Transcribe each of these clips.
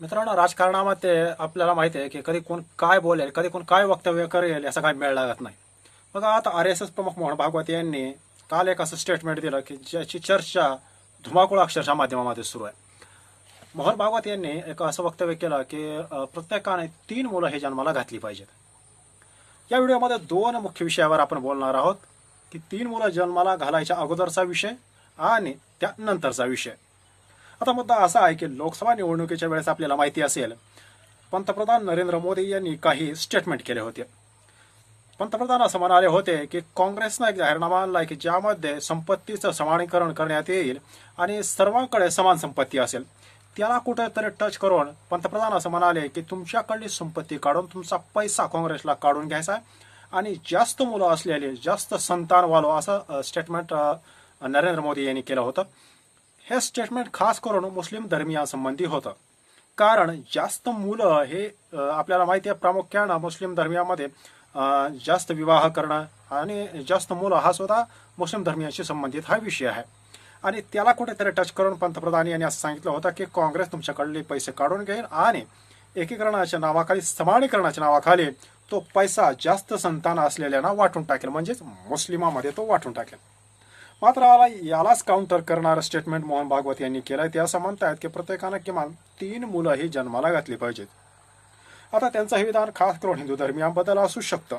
मित्रांनो राजकारणामध्ये आपल्याला माहिती आहे की कधी कोण काय बोलेल कधी कोण काय वक्तव्य करेल याचा काही मेळ लागत नाही. बघा आता आर एस एस प्रमुख मोहन भागवत यांनी काल एक असं स्टेटमेंट दिलं की ज्याची चर्चा धुमाकूळ अक्षरशः माध्यमामध्ये सुरू आहे. मोहन भागवत यांनी एक असं वक्तव्य केलं की प्रत्येकाने तीन मुलं हे जन्माला घातली पाहिजेत. या व्हिडिओमध्ये दोन मुख्य विषयावर आपण बोलणार आहोत की तीन मुलं जन्माला घालायच्या अगोदरचा विषय आणि त्यानंतरचा विषय. आता मुद्दा असा आहे की लोकसभा निवडणुकीच्या वेळेस आपल्याला माहिती असेल पंतप्रधान नरेंद्र मोदी यांनी काही स्टेटमेंट केले होते. पंतप्रधान असं म्हणाले होते की काँग्रेसनं एक जाहीरनामा आणला की ज्यामध्ये संपत्तीचं समानीकरण करण्यात येईल आणि सर्वांकडे समान संपत्ती असेल. त्याला कुठेतरी टच करून पंतप्रधान असं म्हणाले की तुमच्याकडली संपत्ती काढून तुमचा पैसा काँग्रेसला काढून घ्यायचा आहे आणि जास्त मुलं असलेले जास्त संतान व्हालो असं स्टेटमेंट नरेंद्र मोदी यांनी केलं होतं. हे स्टेटमेंट खास करून मुस्लिम धर्मियांसंबंधी होतं. कारण जास्त मुलं हे आपल्याला माहिती आहे प्रामुख्यानं मुस्लिम धर्मियामध्ये जास्त विवाह करणं आणि जास्त मुलं हा सुद्धा मुस्लिम धर्मियांशी संबंधित हा विषय आहे. आणि त्याला कुठेतरी टच करून पंतप्रधान यांनी असं सांगितलं होतं की काँग्रेस तुमच्याकडले पैसे काढून घेईल आणि एकीकरणाच्या नावाखाली समानीकरणाच्या नावाखाली तो पैसा जास्त संतान असलेल्यांना वाटून टाकेल. म्हणजेच मुस्लिमामध्ये तो वाटून टाकेल. मात्र आला यालाच काउंटर करणारं स्टेटमेंट मोहन भागवत यांनी केलंय. ते असं म्हणतायत की प्रत्येकानं किमान तीन मुलं ही जन्माला घातली पाहिजेत. आता त्यांचं हे विधान खास करून हिंदू धर्मियांबद्दल असू शकतं.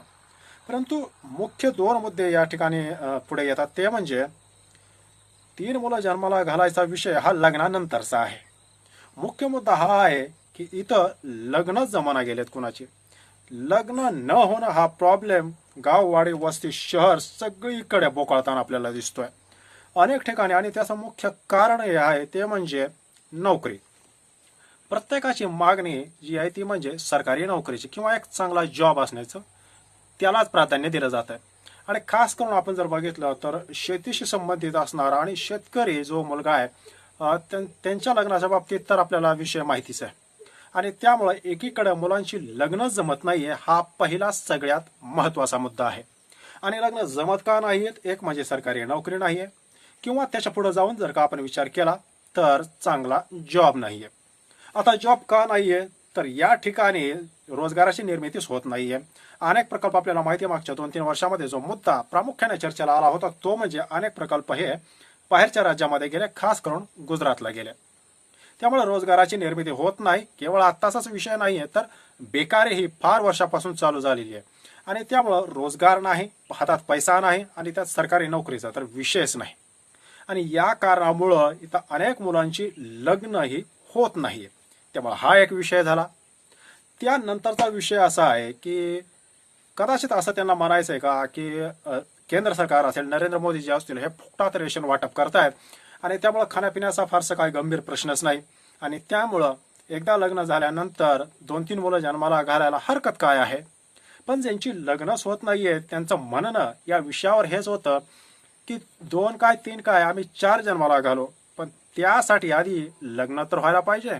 परंतु मुख्य दोन मुद्दे या ठिकाणी पुढे येतात. ते म्हणजे तीन मुलं जन्माला घालायचा विषय हा लग्नानंतरचा आहे. मुख्य मुद्दा हा आहे की इथं लग्नच जमाना गेलेत कुणाचे? लग्न न होणं हा प्रॉब्लेम गाववाडी वस्ती शहर सगळीकडे बोकाळताना आपल्याला दिसतोय. अनेक ठिकाणी आणि त्याचं मुख्य कारण हे आहे ते म्हणजे नोकरी. प्रत्येकाची मागणी जी आहे ती म्हणजे सरकारी नोकरीची किंवा एक चांगला जॉब असण्याचं त्यालाच प्राधान्य दिलं जात आहे आणि खास करून आपण जर बघितलं तर शेतीशी संबंधित असणारा आणि शेतकरी जो मुलगा आहे त्यां- त्यांच्या लग्नाच्या बाबतीत तर आपल्याला विषय माहितीच आहे. आणि त्यामुळे एकीकडे मुलांशी लग्न जमत नाहीये हा पहिला सगळ्यात महत्त्वाचा मुद्दा आहे. आणि लग्न जमत का नाहीयेत एक म्हणजे सरकारी नोकरी नाहीये. किंवा त्याच्या पुढे जाऊन जर का आपण विचार केला तर चांगला जॉब नाहीये. आता जॉब का नाहीये तर या ठिकाणी रोजगाराची निर्मितीच होत नाहीये. अनेक प्रकल्प आपल्याला माहिती आहे मागच्या दोन तीन वर्षामध्ये जो मुद्दा प्रामुख्याने चर्चेला आला होता तो म्हणजे अनेक प्रकल्प हे बाहेरच्या राज्यामध्ये गेले खास करून गुजरातला गेले. त्यामुळे रोजगाराची निर्मिती होत नाही केवळ आत्ताचाच विषय नाहीये तर बेकारी ही फार वर्षापासून चालू झालेली आहे. आणि त्यामुळं रोजगार नाही हातात पैसा नाही आणि त्यात सरकारी नोकरीचा तर विषयच नाही. आणि या कारणामुळं इथं अनेक मुलांची लग्न ही होत नाहीये. त्यामुळे हा एक विषय झाला. त्यानंतरचा विषय असा आहे की कदाचित असं त्यांना म्हणायचं आहे का की केंद्र सरकार असेल नरेंद्र मोदी जे असतील हे फुकटात रेशन वाटप करतायत आणि त्यामुळं खाण्यापिण्याचा फारसा काही गंभीर प्रश्नच नाही. आणि त्यामुळं एकदा लग्न झाल्यानंतर दोन तीन मुलं जन्माला घालायला हरकत काय आहे? पण ज्यांची लग्नच होत नाहीये त्यांचं म्हणणं या विषयावर हेच होतं की दोन काय तीन काय आम्ही चार जन्माला घालो. पण त्यासाठी आधी लग्न तर व्हायला पाहिजे.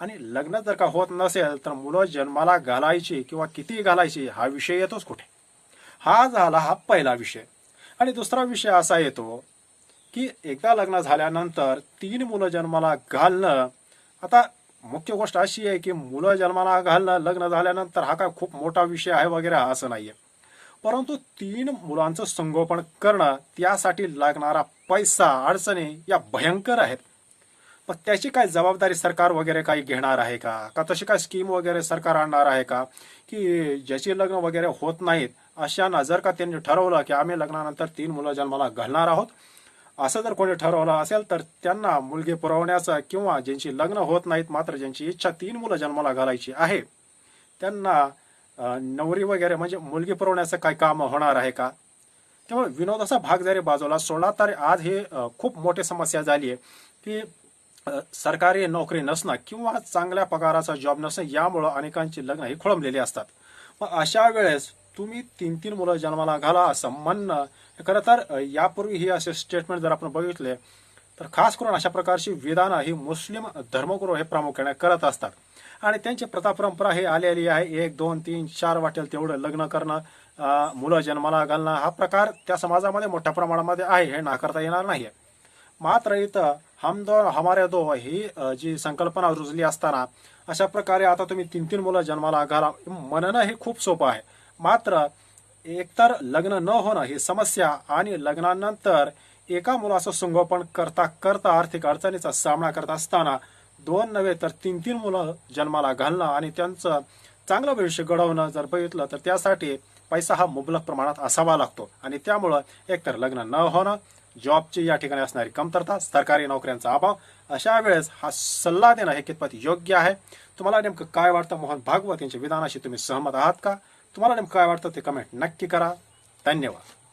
आणि लग्न जर का होत नसेल तर मुलं जन्माला घालायची किंवा किती घालायची हा विषय येतोच कुठे? हा झाला हा पहिला विषय. आणि दुसरा विषय असा येतो की एकदा लग्न झाल्यानंतर तीन मुलं जन्माला घालणं आता मुख्य गोष्ट अशी आहे की मुलं जन्माला घालणं लग्न झाल्यानंतर हा काय खूप मोठा विषय आहे वगैरे असं नाहीये. परंतु तीन मुलांचं संगोपन करणं त्यासाठी लागणारा पैसा अडचणी या भयंकर आहेत. मग त्याची काय जबाबदारी सरकार वगैरे काही घेणार आहे का? का तशी काय स्कीम वगैरे सरकार आणणार आहे का? की ज्याची लग्न वगैरे होत नाहीत अशांना जर का त्यांनी ठरवलं की आम्ही लग्नानंतर तीन मुलं जन्माला घालणार आहोत असं जर कोणी ठरवलं असेल तर त्यांना मुलगी पुरवण्याचं किंवा ज्यांची लग्न होत नाहीत मात्र ज्यांची इच्छा तीन मुलं जन्माला घालायची आहे त्यांना नवरी वगैरे म्हणजे मुलगी पुरवण्याचं काय काम होणार आहे का? त्यामुळे विनोदाचा भाग जरी बाजूला सोडला तर आज हे खूप मोठी समस्या झाली आहे की सरकारी नोकरी नसणं किंवा चांगल्या पगाराचा जॉब नसणं यामुळं अनेकांची लग्न ही खोळंबलेली असतात. मग अशा वेळेस तुम्ही तीन तीन मुलं जन्माला घाला असं म्हणणं हे खरं तर यापूर्वी ही असे स्टेटमेंट जर आपण बघितले तर खास करून अशा प्रकारची विधानं ही मुस्लिम धर्मगुरू हे प्रामुख्याने करत असतात. आणि त्यांची प्रथा परंपरा हे आलेली आहे. एक दोन तीन चार वाटेल तेवढं लग्न करणं मुलं जन्माला घालणं हा प्रकार त्या समाजामध्ये मोठ्या प्रमाणामध्ये आहे हे नाकारता येणार नाही मात्र इथं हम दो हमारे दो ही जी संकल्पना रुजली असताना अशा प्रकारे आता तुम्ही तीन तीन मुलं जन्माला घाला म्हणणं हे खूप सोपं आहे. मात्र एकतर लग्न न होणं ही समस्या आणि लग्नानंतर एका मुलाचं संगोपन करता करता आर्थिक अडचणीचा सामना करत असताना दोन नव्हे तर तीन तीन मुलं जन्माला घालणं आणि त्यांचं चांगलं भविष्य घडवणं जर बघितलं तर त्यासाठी पैसा हा मुबलक प्रमाणात असावा लागतो. आणि त्यामुळं एकतर लग्न न होणं जॉबची या ठिकाणी असणारी कमतरता सरकारी नोकऱ्यांचा अभाव अशा वेळेस हा सल्ला देणं हे कितपत योग्य आहे? तुम्हाला नेमकं काय वाटतं? मोहन भागवत यांच्या विधानाशी तुम्ही सहमत आहात का? तुम्हाला नेमकं काय वाटतं ते कमेंट नक्की करा. धन्यवाद.